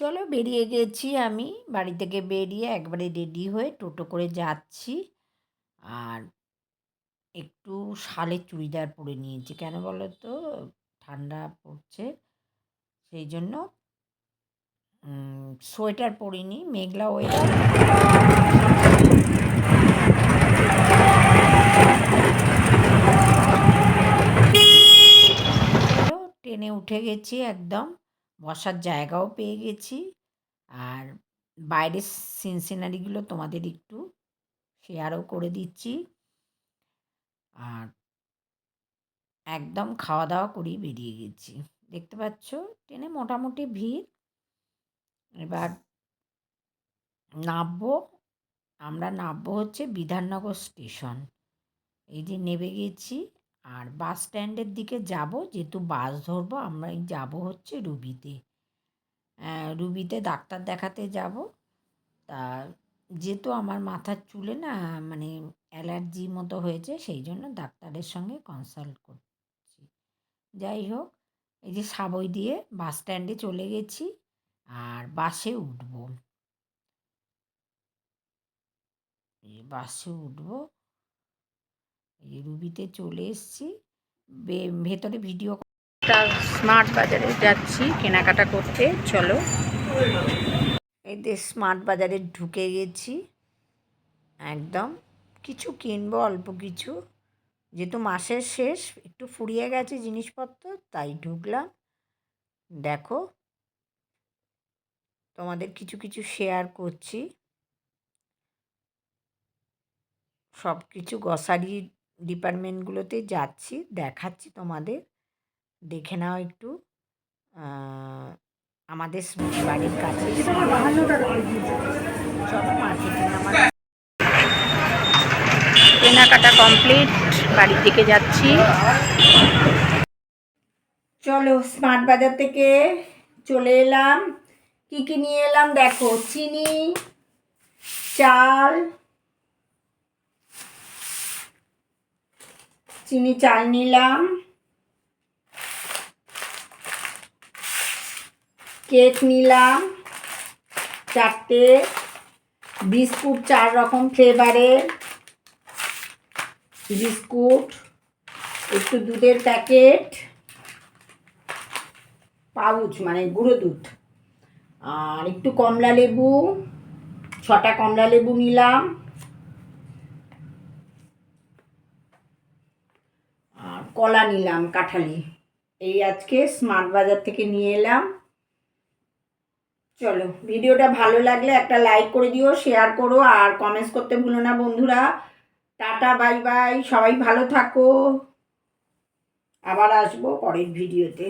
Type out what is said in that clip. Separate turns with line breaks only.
চলো বেরিয়ে গেছি আমি। বাড়ি থেকে বেরিয়ে একবারে রেডি হয়ে টোটো করে যাচ্ছি। আর একটু শালের চুড়িদার পরে নিয়েছি। কেন বলো তো ঠান্ডা পড়ছে। সেই জন্য সোয়েটার পরিনি, মেঘলা ওয়েদার ট্রেনে উঠে গেছি একদম। বসার জায়গাও পেয়ে গেছি। আর বাইরের সিন সিনারিগুলো তোমাদের একটু শেয়ারও করে দিচ্ছি। আর একদম খাওয়া দাওয়া করেই বেরিয়ে গেছি। দেখতে পাচ্ছ, ট্রেনে মোটামুটি ভিড়। এবার নামবো, আমরা নামবো হচ্ছে বিধাননগর স্টেশন। এই যে নেমে গেছি। আর বাস স্ট্যান্ডের দিকে যাব, যেহেতু বাস ধরবো আমরা যাব হচ্ছে রুবিতে। রুবিতে ডাক্তার দেখাতে যাব। তা যেহেতু আমার মাথার চুলে না মানে অ্যালার্জি মতো হয়েছে, সেই জন্য ডাক্তারের সঙ্গে কনসাল্ট করছি। যাই হোক, এই যে সাবই দিয়ে বাস স্ট্যান্ডে চলে গেছি, আর বাসে উঠব। বাসে উঠবো। রুবিতে চলে এসছি। ভেতরে ভিডিও স্মার্ট বাজারে যাচ্ছি কেনাকাটা করতে চলো। এই যে স্মার্ট বাজারে ঢুকে গেছি। একদম কিছু কিনবো অল্প কিছু। যেহেতু মাসের শেষ একটু ফুরিয়ে গেছে জিনিসপত্র তাই ঢুকলাম। দেখো তোমাদের কিছু কিছু শেয়ার করছি। সব কিছু গ্রসারি ডিপার্টমেন্টগুলোতে যাচ্ছি দেখাচ্ছি তোমাদের। দেখে নাও একটু আমাদের বাড়ির কাছে কেনাকাটা কমপ্লিট বাড়ির দিকে যাচ্ছি। চলো স্মার্ট বাজার থেকে চলে এলাম। কি কি নিয়ে এলাম? দেখো চিনি চাল চিনি চাল নিলাম। কেক নিলাম। চারটে বিস্কুট, চার রকম ফ্লেভারের বিস্কুট, একটু দুধের প্যাকেট। পাউচ মানে গুঁড়ো দুধ। আর একটু কমলা লেবু, ছটা কমলা লেবু নিলাম আর কলা নিলাম, কাঁঠালি। এই আজকে স্মার্ট বাজার থেকে নিয়ে এলাম। চলো, ভিডিওটা ভালো লাগলে একটা লাইক করে দিও শেয়ার করো, আর কমেন্টস করতে ভুলো না বন্ধুরা। টাটা বাই বাই সবাই ভালো থাকো। আবার আসব পরের ভিডিওতে।